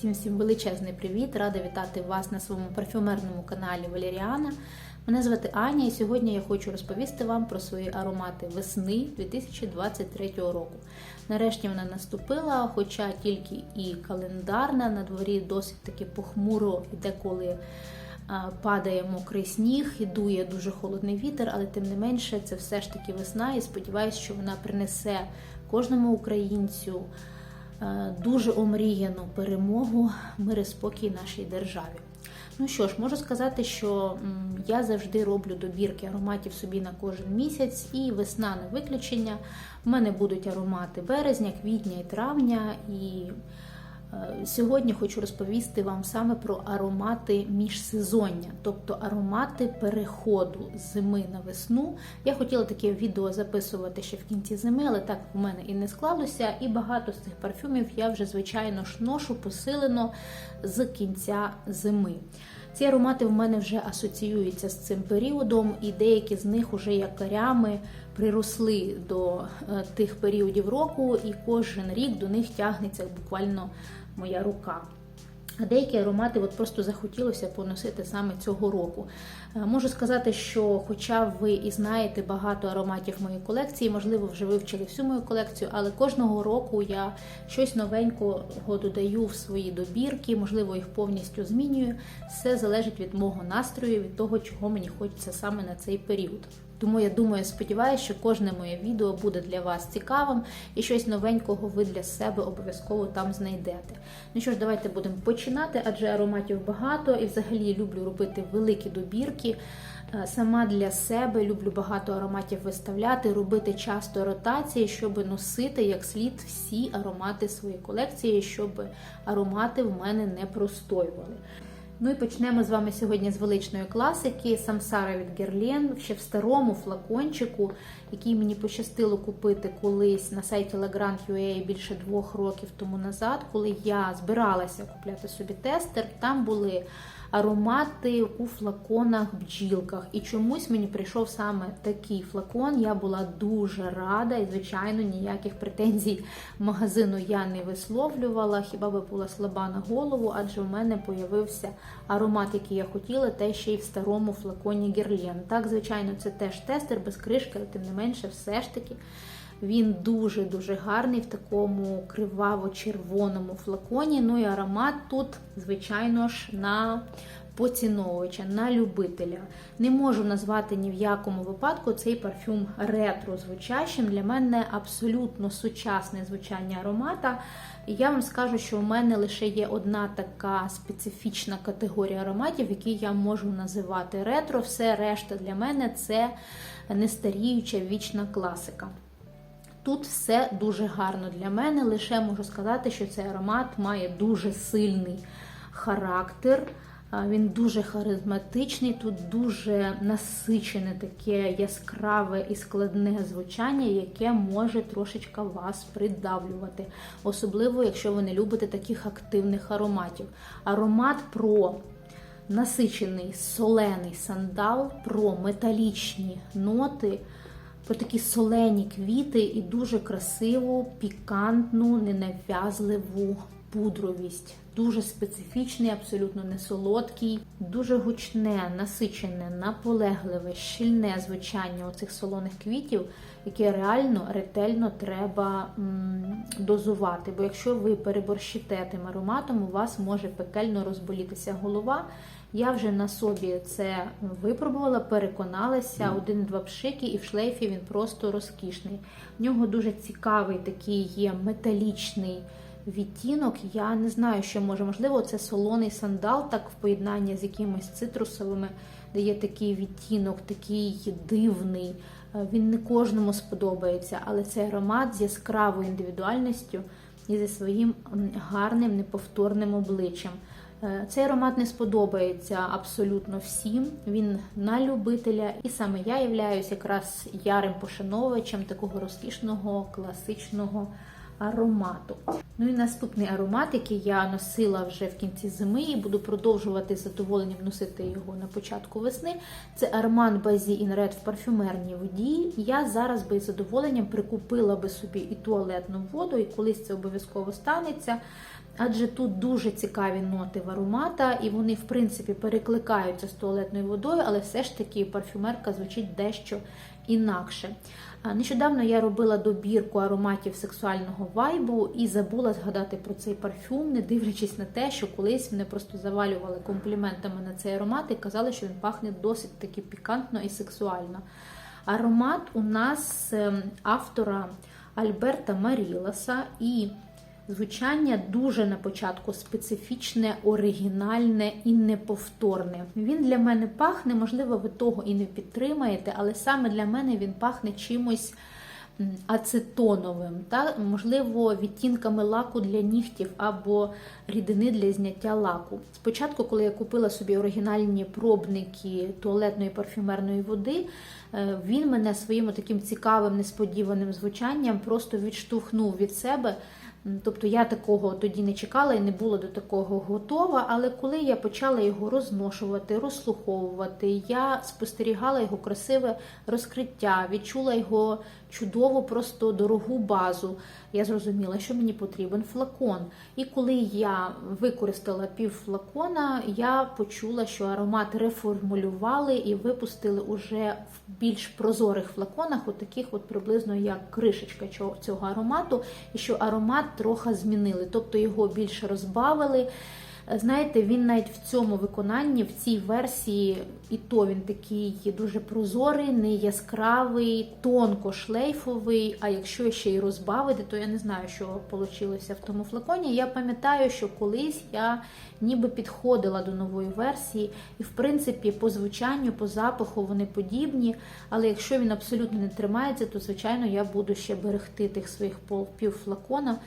Всім всім величезний привіт! Рада вітати вас на своєму парфюмерному каналі Валеріана. Мене звати Аня, і сьогодні я хочу розповісти вам про свої аромати весни 2023 року. Нарешті вона наступила, хоча тільки і календарна, на дворі досить таки похмуро і деколи падає мокрий сніг і дує дуже холодний вітер, але тим не менше це все ж таки весна, і сподіваюся, що вона принесе кожному українцю дуже омріяну перемогу, мир і спокій нашій державі. Ну що ж, можу сказати, що я завжди роблю добірки ароматів собі на кожен місяць, і весна не виключення. У мене будуть аромати березня, квітня і травня. І е, сьогодні хочу розповісти вам саме про аромати міжсезоння, тобто аромати переходу з зими на весну. Я хотіла таке відео записувати ще в кінці зими, але так в мене і не склалося. І багато з цих парфюмів я вже, звичайно ж, ношу посилено з кінця зими. Ці аромати в мене вже асоціюються з цим періодом, і деякі з них уже якорями приросли до е, тих періодів року, і кожен рік до них тягнеться буквально моя рука. А деякі аромати от просто захотілося поносити саме цього року. Е, Можу сказати, що, хоча ви і знаєте багато ароматів моєї колекції, можливо, вже вивчили всю мою колекцію, але кожного року я щось новенького додаю в свої добірки, можливо, їх повністю змінюю. Все залежить від мого настрою, від того, чого мені хочеться саме на цей період. Тому я думаю, сподіваюся, що кожне моє відео буде для вас цікавим і щось новенького ви для себе обов'язково там знайдете. Ну що ж, давайте будемо починати, адже ароматів багато і взагалі люблю робити великі добірки. Е, Сама для себе люблю багато ароматів виставляти, робити часто ротації, щоб носити як слід всі аромати своєї колекції, щоб аромати в мене не простоювали. Ну і почнемо з вами сьогодні з величної класики Самсара від Герлен, ще в старому флакончику, який мені пощастило купити колись на сайті Legrand.ua більше двох років тому назад, коли я збиралася купляти собі тестер. Там були аромати у флаконах бджілках. І чомусь мені прийшов саме такий флакон. Я була дуже рада, і, звичайно, ніяких претензій магазину я не висловлювала. Хіба би була слаба на голову, адже в мене появився аромат, який я хотіла, те ще й в старому флаконі Герлен. Так, звичайно, це теж тестер без кришки, але тим не менше, все ж таки. Він дуже-дуже гарний в такому криваво-червоному флаконі. Ну і аромат тут, звичайно ж, на поціновувача, на любителя. Не можу назвати ні в якому випадку цей парфюм ретро звучащим. Для мене абсолютно сучасне звучання аромата. Я вам скажу, що у мене лише є одна така специфічна категорія ароматів, які я можу називати ретро. Все решта для мене це нестаріюча вічна класика. Тут все дуже гарно для мене. Лише можу сказати, що цей аромат має дуже сильний характер. Він дуже харизматичний, тут дуже насичене, таке яскраве і складне звучання, яке може трошечка вас придавлювати. Особливо, якщо ви не любите таких активних ароматів. Аромат про насичений солений сандал, про металічні ноти такі солені квіти і дуже красиву, пікантну, ненав'язливу пудровість. Дуже специфічний, абсолютно не солодкий, дуже гучне, насичене, наполегливе, щільне звучання оцих солоних квітів, яке реально ретельно треба м, дозувати. Бо якщо ви переборщите тим ароматом, у вас може пекельно розболітися голова. Я вже на собі це випробувала, переконалася, один-два пшики, і в шлейфі він просто розкішний. В нього дуже цікавий такий є металічний відтінок. Я не знаю, що може. Можливо, це солоний сандал, так в поєднанні з якимись цитрусовими, дає такий відтінок, такий дивний. Він не кожному сподобається, але цей аромат з яскравою індивідуальністю і зі своїм гарним неповторним обличчям. Цей аромат не сподобається абсолютно всім. Він на любителя, і саме я являюсь якраз ярим пошановувачем такого розкішного класичного аромату. Ну і наступний аромат, який я носила вже в кінці зими, і буду продовжувати задоволенням носити його на початку весни. Це Armand Bazi in в парфюмерній воді. Я зараз би з задоволенням прикупила би собі і туалетну воду, і колись це обов'язково станеться. Адже тут дуже цікаві ноти в аромата, і вони, в принципі, перекликаються з туалетною водою, але все ж таки парфюмерка звучить дещо інакше. Нещодавно я робила добірку ароматів сексуального вайбу і забула згадати про цей парфюм, не дивлячись на те, що колись мене просто завалювали компліментами на цей аромат і казали, що він пахне досить таки пікантно і сексуально. Аромат у нас ем, автора Альберта Маріласа і звучання дуже на початку специфічне, оригінальне і неповторне. Він для мене пахне, можливо, ви того і не підтримаєте, але саме для мене він пахне чимось ацетоновим, та можливо, відтінками лаку для нігтів або рідини для зняття лаку. Спочатку, коли я купила собі оригінальні пробники туалетної парфюмерної води, е, він мене своїм таким цікавим, несподіваним звучанням просто відштовхнув від себе. Тобто я такого тоді не чекала і не була до такого готова. Але коли я почала його розношувати, розслуховувати, я спостерігала його красиве розкриття, відчула його чудову, просто дорогу базу. Я зрозуміла, що мені потрібен флакон. І коли я використала пів флакона, я почула, що аромат реформулювали і випустили уже в більш прозорих флаконах, от таких от приблизно як кришечка цього- аромату, і що аромат трохи змінили, тобто його більше розбавили. Знаєте, він навіть в цьому виконанні, в цій версії, і то він такий дуже прозорий, не яскравий, тонко шлейфовий. А якщо ще й розбавити, то я не знаю, що вийшло в тому флаконі. Я пам'ятаю, що колись я ніби підходила до нової версії, і в принципі по звучанню, по запаху вони подібні. Але якщо він абсолютно не тримається, то звичайно я буду ще берегти тих своїх пол- пів флакона. Ну,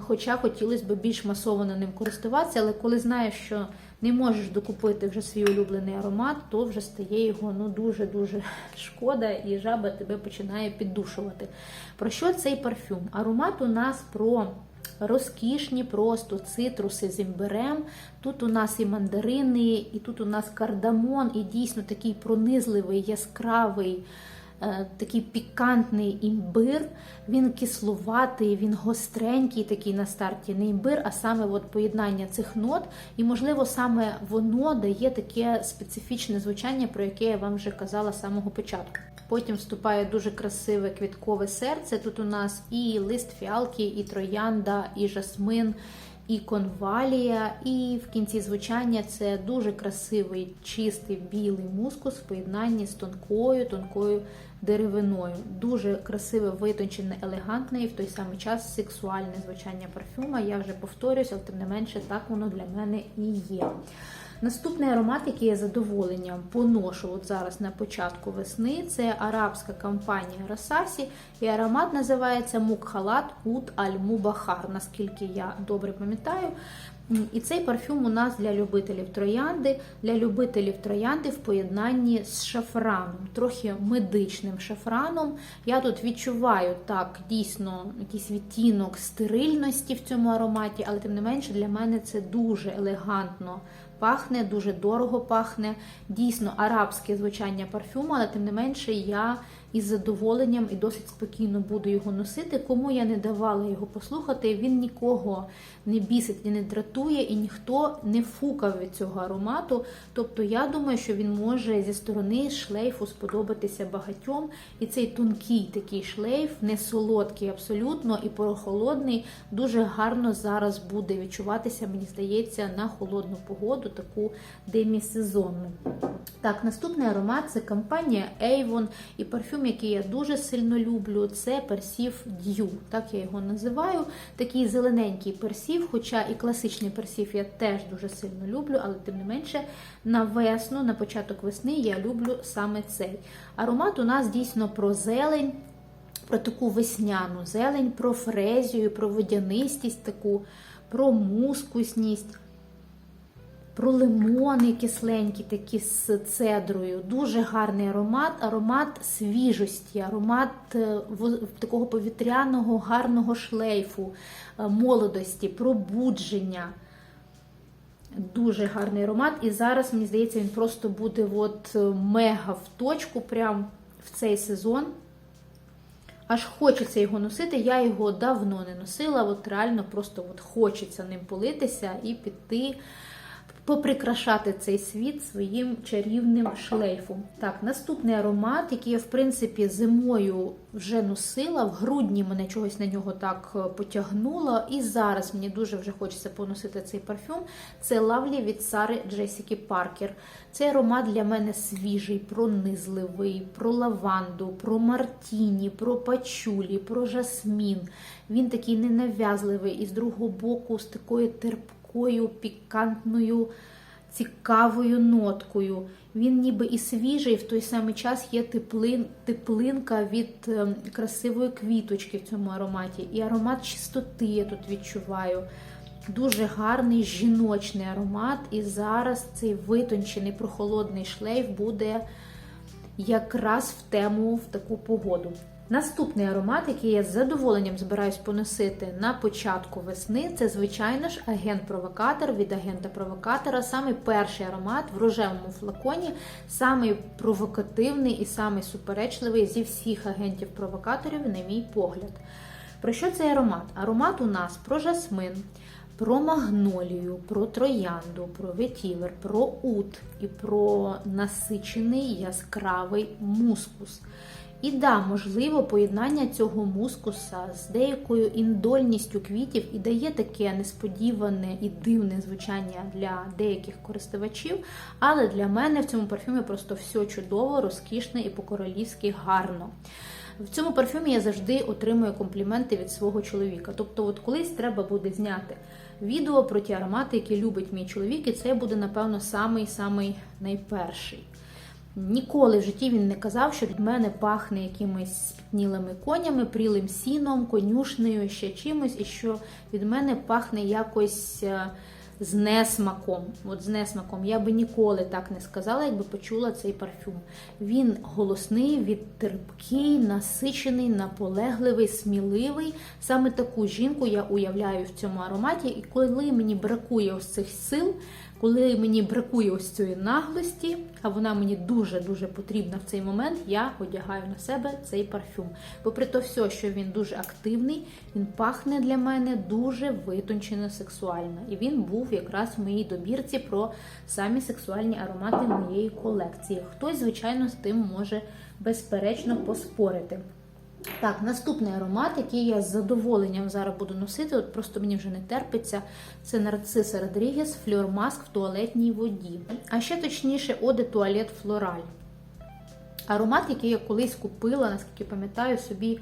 Хоча хотілося б більш масово ним користуватися, але коли знаєш, що не можеш докупити вже свій улюблений аромат, то вже стає його ну дуже-дуже шкода, і жаба тебе починає піддушувати. Про що цей парфюм? Аромат у нас про розкішні просто цитруси з імбирем. Тут у нас і мандарини, і тут у нас кардамон, і дійсно такий пронизливий, яскравий. Е, Такий пікантний імбир, він кислуватий, він гостренький, такий на старті, не імбир, а саме от поєднання цих нот. І, можливо, саме воно дає таке специфічне звучання, про яке я вам вже казала з самого початку. Потім вступає дуже красиве квіткове серце. Тут у нас і лист фіалки, і троянда, і жасмин, і конвалія. І в кінці звучання це дуже красивий, чистий білий мускус в поєднанні з тонкою, тонкою деревиною. Дуже красиве, витончене, елегантне і в той самий час сексуальне звучання парфюма. Я вже повторююся, але тим не менше так воно для мене і є. Наступний аромат, який я задоволенням поношу от зараз на початку весни, це арабська компанія Расасі. І аромат називається Мукхалат Ут Аль Мубахар, наскільки я добре пам'ятаю. І цей парфюм у нас для любителів троянди, для любителів троянди в поєднанні з шафраном, трохи медичним шафраном. Я тут відчуваю так дійсно якийсь відтінок стерильності в цьому ароматі, але тим не менше для мене це дуже елегантно пахне, дуже дорого пахне. Дійсно арабське звучання парфюму, але тим не менше я із задоволенням і досить спокійно буду його носити. Кому я не давала його послухати, він нікого не бісить і не дратує, і ніхто не фукав від цього аромату. Тобто я думаю, що він може зі сторони шлейфу сподобатися багатьом. І цей тонкий такий шлейф, не солодкий абсолютно і прохолодний, дуже гарно зараз буде відчуватися, мені здається, на холодну погоду, таку демісезонну. Так, наступний аромат це компанія Avon і парфюм, який я дуже сильно люблю, це персів Д'ю. Так я його називаю. Такий зелененький персів, хоча і класичний персів я теж дуже сильно люблю, але тим не менше на весну, на початок весни я люблю саме цей. Аромат у нас дійсно про зелень. Про таку весняну зелень, про фрезію, про водянистість таку, про мускусність про лимони кисленькі, такі з цедрою. Дуже гарний аромат, аромат свіжості, аромат е, такого повітряного, гарного шлейфу, е, молодості, пробудження. Дуже гарний аромат. І зараз, мені здається, він просто буде от е, мега в точку, прям в цей сезон. Аж хочеться його носити. Я його давно не носила. От реально просто от хочеться ним политися і піти поприкрашати цей світ своїм чарівним шлейфом. Так, наступний аромат, який я, в принципі, зимою вже носила. В грудні мене чогось на нього так е, потягнуло. І зараз мені дуже вже хочеться поносити цей парфюм. Це Лавлі від Сари Джесіки Паркер. Цей аромат для мене свіжий, пронизливий, про лаванду, про мартіні, про пачулі, про жасмін. Він такий ненав'язливий і з другого боку, з такою пікантною, цікавою ноткою. Він ніби і свіжий, в той самий час є теплин, теплинка від е, красивої квіточки в цьому ароматі. І аромат чистоти я тут відчуваю. Дуже гарний жіночний аромат. І зараз цей витончений прохолодний шлейф буде якраз в тему в таку погоду. Наступний аромат, який я з задоволенням збираюсь поносити на початку весни, це, звичайно ж, агент-провокатор від агента-провокатора. Саме перший аромат в рожевому флаконі, самий провокативний і самий суперечливий зі всіх агентів-провокаторів, на мій погляд. Про що цей аромат? Аромат у нас про жасмин, про магнолію, про троянду, про ветівер, про ут і про насичений яскравий мускус. І да, можливо, поєднання цього мускуса з деякою індольністю квітів і дає таке несподіване і дивне звучання для деяких користувачів. Але для мене в цьому парфюмі просто все чудово, розкішне і по-королівськи гарно. В цьому парфюмі я завжди отримую компліменти від свого чоловіка. Тобто, от колись треба буде зняти відео про ті аромати, які любить мій чоловік, і це буде, напевно, самий-самий найперший. Ніколи в житті він не казав, що від мене пахне якимись спітнілими конями, прілим сіном, конюшнею, ще чимось, і що від мене пахне якось е, з несмаком. От з несмаком. Я би ніколи так не сказала, якби почула цей парфюм. Він голосний, відтерпкий, насичений, наполегливий, сміливий. Саме таку жінку я уявляю в цьому ароматі. І коли мені бракує ось цих сил, коли мені бракує ось цієї наглості, а вона мені дуже-дуже потрібна в цей момент, я одягаю на себе цей парфюм. Попри то все, що він дуже активний, він пахне для мене дуже витончено сексуально. І він був якраз в моїй добірці про самі сексуальні аромати моєї колекції. Хтось, звичайно, з тим може безперечно поспорити. Так, наступний аромат, який я з задоволенням зараз буду носити, от просто мені вже не терпиться, це нарциса Родрігес Флюр Маск в туалетній воді. А ще точніше, Оде Туалет Флораль. Аромат, який я колись купила, наскільки пам'ятаю, собі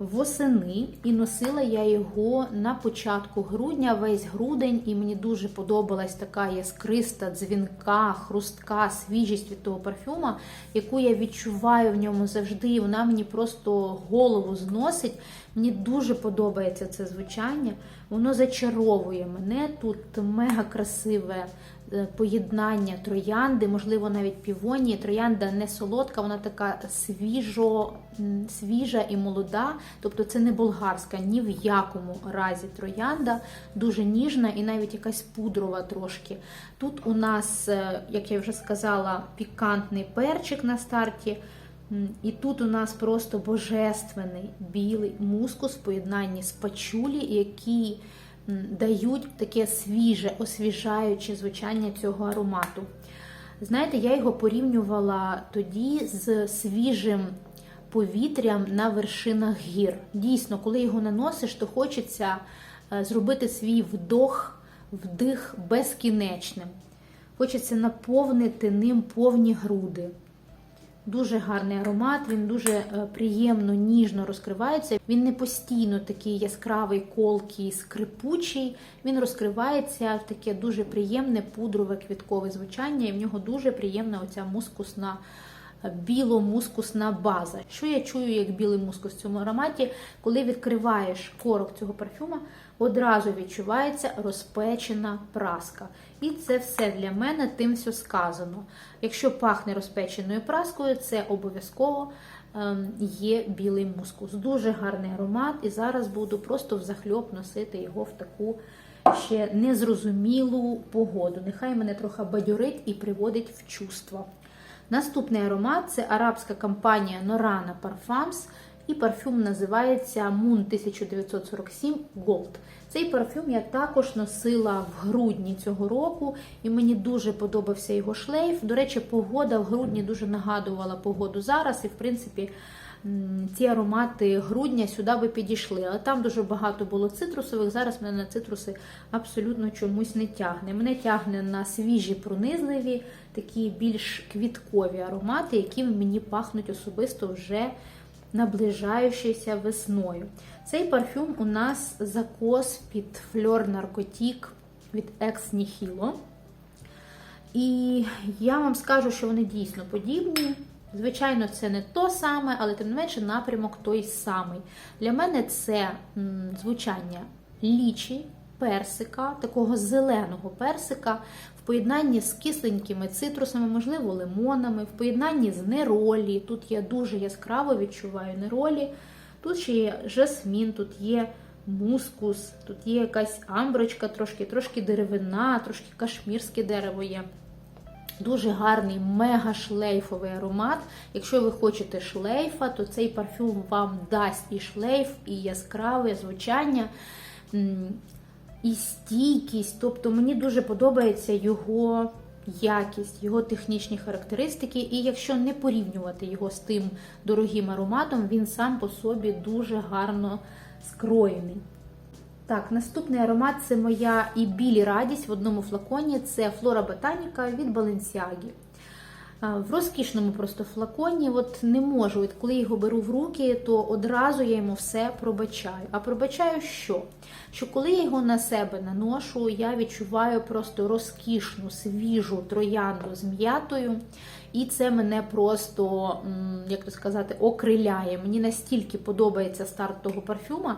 восени, і носила я його на початку грудня, весь грудень, і мені дуже подобалась така яскриста, дзвінка, хрустка, свіжість від того парфюма, яку я відчуваю в ньому завжди. І вона мені просто голову зносить. Мені дуже подобається це звучання. Воно зачаровує мене. Тут мега красиве е, поєднання троянди, можливо, навіть півонії. Троянда не солодка, вона така свіжо, свіжа і молода. Тобто це не болгарська ні в якому разі троянда, дуже ніжна і навіть якась пудрова трошки. Тут у нас, е, як я вже сказала, пікантний перчик на старті. І тут у нас просто божественний білий мускус в поєднанні з пачулі, які дають таке свіже, освіжаюче звучання цього аромату. Знаєте, я його порівнювала тоді з свіжим повітрям на вершинах гір. Дійсно, коли його наносиш, то хочеться е, зробити свій вдох, вдих безкінечним. Хочеться наповнити ним повні груди. Дуже гарний аромат, він дуже е, приємно, ніжно розкривається. Він не постійно такий яскравий, колкий, скрипучий. Він розкривається в таке дуже приємне пудрове квіткове звучання, і в нього дуже приємна оця мускусна. Біло-мускусна база. Що я чую як білий мускус в цьому ароматі? Коли відкриваєш корок цього парфюма, одразу відчувається розпечена праска. І це все для мене тим все сказано. Якщо пахне розпеченою праскою, це обов'язково ем, є білий мускус. Дуже гарний аромат, і зараз буду просто взахльоп носити його в таку ще незрозумілу погоду. Нехай мене трохи бадьорить і приводить в чувство. Наступний аромат це арабська компанія Norana Parfums і парфюм називається Moon 1947 Gold. Цей парфюм я також носила в грудні цього року, і мені дуже подобався його шлейф. До речі, погода в грудні дуже нагадувала погоду зараз, і в принципі. Ці аромати грудня сюди би підійшли, але там дуже багато було цитрусових. Зараз мене на цитруси абсолютно чомусь не тягне. Мене тягне на свіжі, пронизливі, такі більш квіткові аромати, які мені пахнуть особисто вже наближаючися весною. Цей парфюм у нас закос під фльор наркотік від Ex Nihilo. І я вам скажу, що вони дійсно подібні. Звичайно, це не то саме, але тим не менше напрямок той самий. Для мене це звучання лічі, персика, такого зеленого персика, в поєднанні з кисленькими цитрусами, можливо, лимонами, в поєднанні з неролі. Тут я дуже яскраво відчуваю неролі. Тут ще є жасмін, тут є мускус, тут є якась амброчка, трошки, трошки деревина, трошки кашмірське дерево є. Дуже гарний мега шлейфовий аромат. Якщо ви хочете шлейфа, то цей парфюм вам дасть і шлейф, і яскраве звучання, і стійкість. Тобто мені дуже подобається його якість, його технічні характеристики. І якщо не порівнювати його з тим дорогим ароматом, він сам по собі дуже гарно скроєний. Так, наступний аромат це моя і білі радість в одному флаконі. Це Флора Ботаніка від Balenciaga. В розкішному просто флаконі, от не можу, от коли його беру в руки, то одразу я йому все пробачаю. А пробачаю що? Що коли я його на себе наношу, я відчуваю просто розкішну, свіжу троянду з м'ятою. І це мене просто, як то сказати, окриляє. Мені настільки подобається старт того парфюма.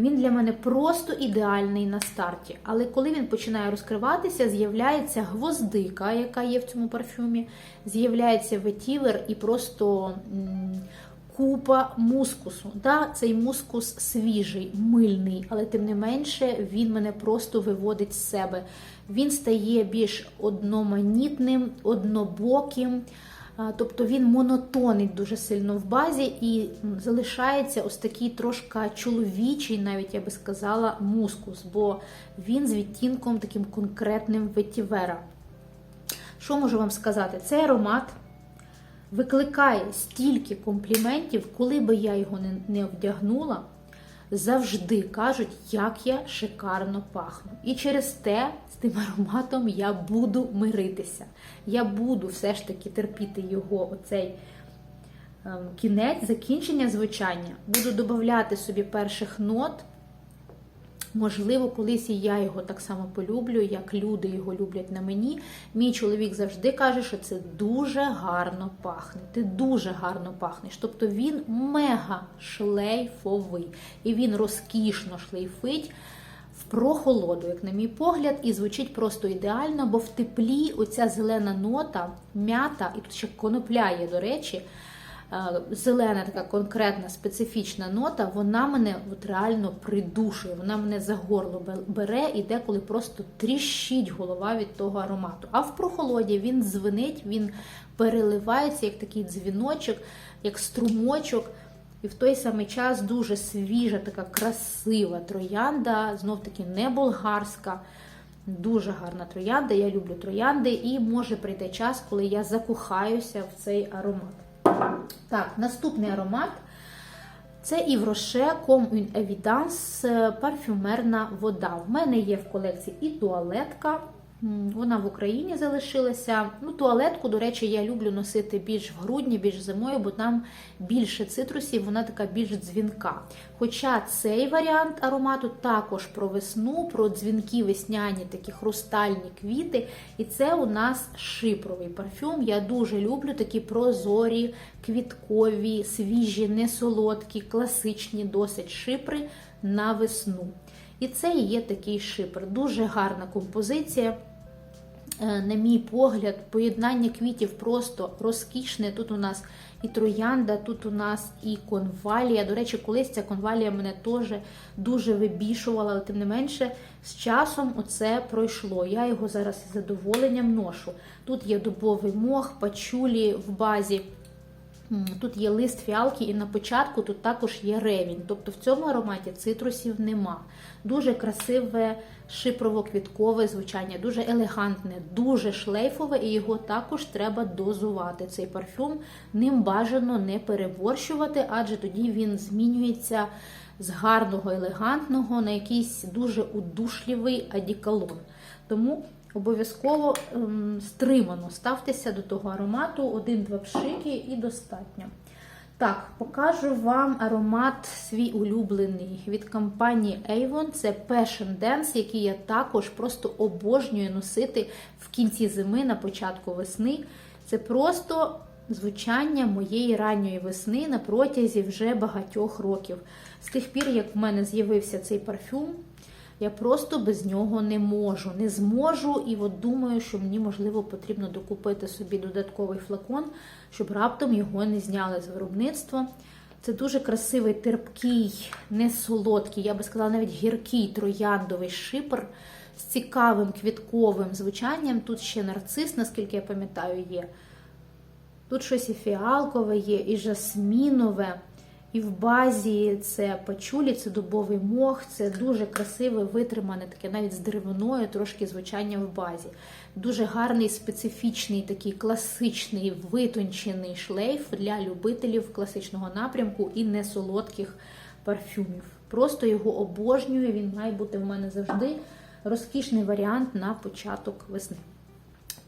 Він для мене просто ідеальний на старті. Але коли він починає розкриватися, з'являється гвоздика, яка є в цьому парфюмі, з'являється ветівер і просто купа мускусу. Да, цей мускус свіжий, мильний, але тим не менше він мене просто виводить з себе. Він стає більш одноманітним, однобоким. Тобто він монотонить дуже сильно в базі і залишається ось такий трошки чоловічий, навіть я би сказала, мускус, бо він з відтінком таким конкретним ветівера. Що можу вам сказати? Цей аромат викликає стільки компліментів, коли би я його не вдягнула, завжди кажуть, як я шикарно пахну. І через те з тим ароматом я буду миритися. Я буду все ж таки терпіти його оцей ем, кінець, закінчення звучання. Буду додати собі перших нот. Можливо, колись і я його так само полюблю, як люди його люблять на мені. Мій чоловік завжди каже, що це дуже гарно пахне. Ти дуже гарно пахнеш. Тобто він мега шлейфовий. І він розкішно шлейфить в прохолоду, як на мій погляд, і звучить просто ідеально, бо в теплі оця зелена нота, м'ята, і тут ще конопля є, до речі. Зелена така конкретна специфічна нота, вона мене от реально придушує, вона мене за горло бере і деколи просто тріщить голова від того аромату. А в прохолоді він дзвенить, він переливається як такий дзвіночок, як струмочок. І в той самий час дуже свіжа, така красива троянда, знов таки не болгарська. Дуже гарна троянда. Я люблю троянди, і може прийти час, коли я закохаюся в цей аромат. Так, наступний аромат це Yves Rocher Comme Evidence парфюмерна вода. В мене є в колекції і туалетка. Вона в Україні залишилася. Ну, туалетку, до речі, я люблю носити більш в грудні, більш зимою, бо там більше цитрусів, вона така більш дзвінка. Хоча цей варіант аромату також про весну, про дзвінки весняні, такі хрустальні квіти. І це у нас шипровий парфюм. Я дуже люблю такі прозорі, квіткові, свіжі, несолодкі, класичні досить шипри на весну. І це є такий шипр. Дуже гарна композиція. Е, На мій погляд, поєднання квітів просто розкішне. Тут у нас і троянда, тут у нас і конвалія. До речі, колись ця конвалія мене теж дуже вибішувала, але тим не менше, з часом оце пройшло. Я його зараз із задоволенням ношу. Тут є дубовий мох, пачулі в базі. Тут є лист фіалки, і на початку тут також є ревінь. Тобто в цьому ароматі цитрусів нема. Дуже красиве шипрово-квіткове звучання, дуже елегантне, дуже шлейфове, і його також треба дозувати. Цей парфюм ним бажано не переборщувати, адже тоді він змінюється з гарного, елегантного на якийсь дуже удушливий адіколон. Тому обов'язково ем, стримано ставтеся до того аромату, один-два пшики і достатньо. Так, покажу вам аромат свій улюблений від компанії Avon. Це Passion Dance, який я також просто обожнюю носити в кінці зими, на початку весни. Це просто звучання моєї ранньої весни на протязі вже багатьох років. З тих пір, як в мене з'явився цей парфюм, я просто без нього не можу, не зможу. І от думаю, що мені можливо потрібно докупити собі додатковий флакон, щоб раптом його не зняли з виробництва. Це дуже красивий, терпкий, не солодкий, я би сказала, навіть гіркий трояндовий шипр з цікавим квітковим звучанням. Тут ще нарцис, наскільки я пам'ятаю, є. Тут щось і фіалкове є, і жасмінове. І в базі це пачулі, це дубовий мох, це дуже красиве, витримане, таке навіть з деревиною, трошки звучання в базі. Дуже гарний, специфічний, такий класичний, витончений шлейф для любителів класичного напрямку і несолодких парфюмів. Просто його обожнюю, він має бути в мене завжди розкішний варіант на початок весни.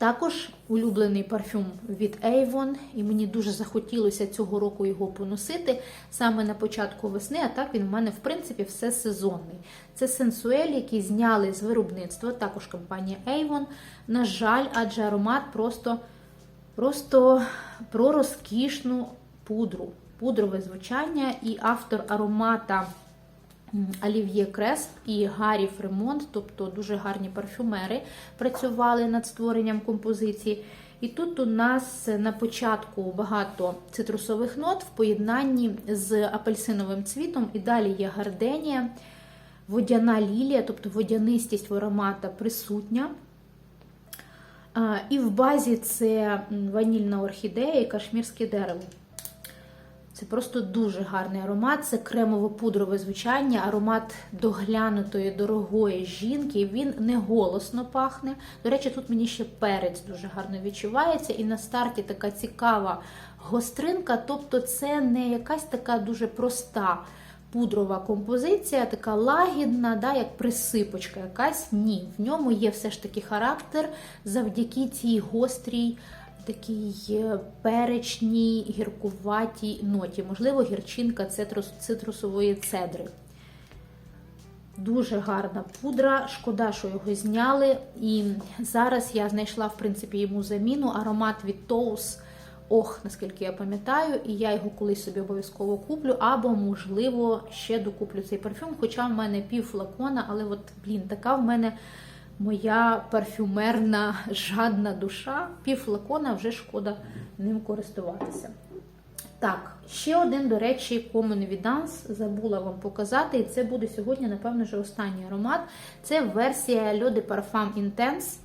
Також улюблений парфюм від Avon, і мені дуже захотілося цього року його поносити саме на початку весни, а так він в мене, в принципі, все сезонний. Це сенсуель, який зняли з виробництва, також компанія Avon. На жаль, адже аромат просто, просто про розкішну пудру, пудрове звучання, і автор аромата. Олів'є Кресп і Гаррі Фремонт, тобто дуже гарні парфюмери, працювали над створенням композиції. І тут у нас на початку багато цитрусових нот в поєднанні з апельсиновим цвітом, і далі є гарденія, водяна лілія, тобто водянистість в аромата присутня. І в базі це ванільна орхідея і кашмірське дерево. Це просто дуже гарний аромат. Це кремово-пудрове звучання, аромат доглянутої, дорогої жінки. Він не голосно пахне. До речі, тут мені ще перець дуже гарно відчувається. І на старті така цікава гостринка. Тобто, це не якась така дуже проста пудрова композиція, така лагідна, да, як присипочка якась. Ні. В ньому є все ж таки характер завдяки цій гострій такій перечній гіркуватій ноті, можливо, гірчинка цитрус, цитрусової цедри. Дуже гарна пудра, шкода, що його зняли. І зараз я знайшла, в принципі, йому заміну аромат від Тоус. Ох, наскільки я пам'ятаю, і я його колись собі обов'язково куплю, або, можливо, ще докуплю цей парфюм. Хоча в мене пів флакона, але от, блін, така в мене моя парфюмерна жадна душа. Пів флакона вже шкода ним користуватися. Так, ще один, до речі, Common Evidence забула вам показати, і це буде сьогодні, напевно, вже останній аромат. Це версія de Parfum Intense.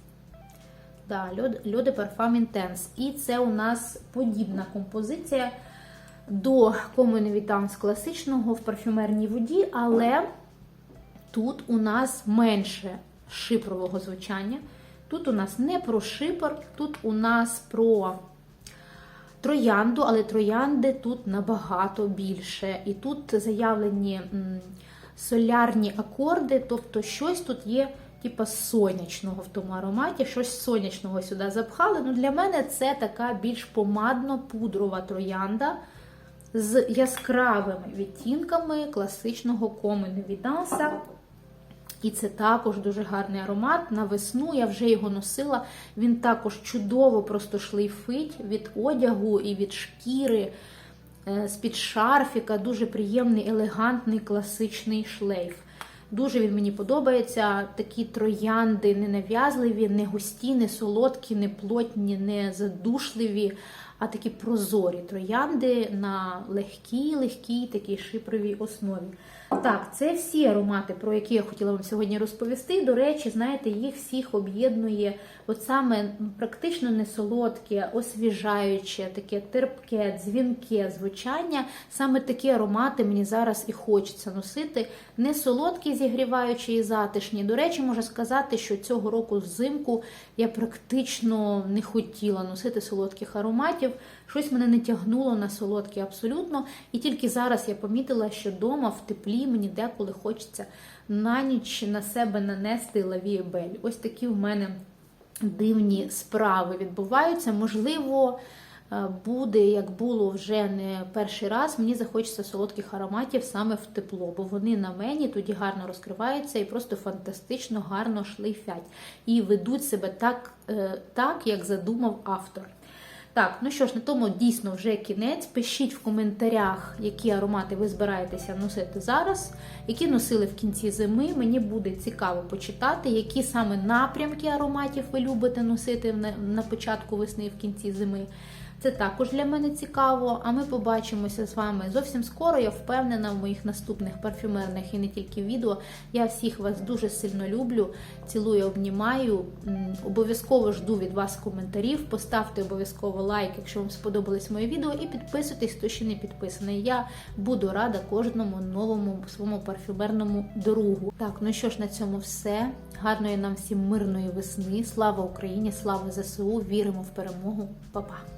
Да, de Parfum Intense. І це у нас подібна композиція до Common Evidence класичного в парфюмерній воді, але тут у нас менше шипрового звучання. Тут у нас не про шипр, тут у нас про троянду, але троянди тут набагато більше. І тут заявлені солярні акорди, тобто щось тут є типу, сонячного в тому ароматі, щось сонячного сюди запхали. Ну, Для мене це така більш помадно-пудрова троянда з яскравими відтінками класичного комини Віданса. І це також дуже гарний аромат. На весну я вже його носила. Він також чудово просто шлейфить від одягу і від шкіри, з-під шарфіка. Дуже приємний, елегантний, класичний шлейф. Дуже він мені подобається. Такі троянди ненав'язливі, не густі, не солодкі, не плотні, не задушливі, а такі прозорі троянди на легкій, легкій такій шипровій основі. Так, це всі аромати, про які я хотіла вам сьогодні розповісти. До речі, знаєте, їх всіх об'єднує от саме практично не солодке, освіжаюче, таке терпке, дзвінке звучання. Саме такі аромати мені зараз і хочеться носити. Не солодкі, зігріваючі і затишні. До речі, можу сказати, що цього року взимку я практично не хотіла носити солодких ароматів. Щось мене не тягнуло на солодкі абсолютно. І тільки зараз я помітила, що вдома в теплі мені деколи хочеться на ніч на себе нанести лавієбель. Ось такі в мене дивні справи відбуваються. Можливо, е, буде, як було вже не перший раз, мені захочеться солодких ароматів саме в тепло, бо вони на мені тоді гарно розкриваються і просто фантастично гарно шлейфять. І ведуть себе так, е, так як задумав автор. Так, ну що ж, на тому дійсно вже кінець. Пишіть в коментарях, які аромати ви збираєтеся носити зараз, які носили в кінці зими. Мені буде цікаво почитати, які саме напрямки ароматів ви любите носити на, початку весни і в кінці зими. Це також для мене цікаво. А ми побачимося з вами зовсім скоро. Я впевнена в моїх наступних парфюмерних і не тільки відео. Я всіх вас дуже сильно люблю. Цілую, обнімаю. Обов'язково жду від вас коментарів. Поставте обов'язково лайк, якщо вам сподобалось моє відео, і підписуйтесь, хто ще не підписаний. Я буду рада кожному новому своєму парфюмерному другу. Так, ну що ж, на цьому все. Гарної нам всім мирної весни. Слава Україні! Слава ЗСУ! Віримо в перемогу. Па-па!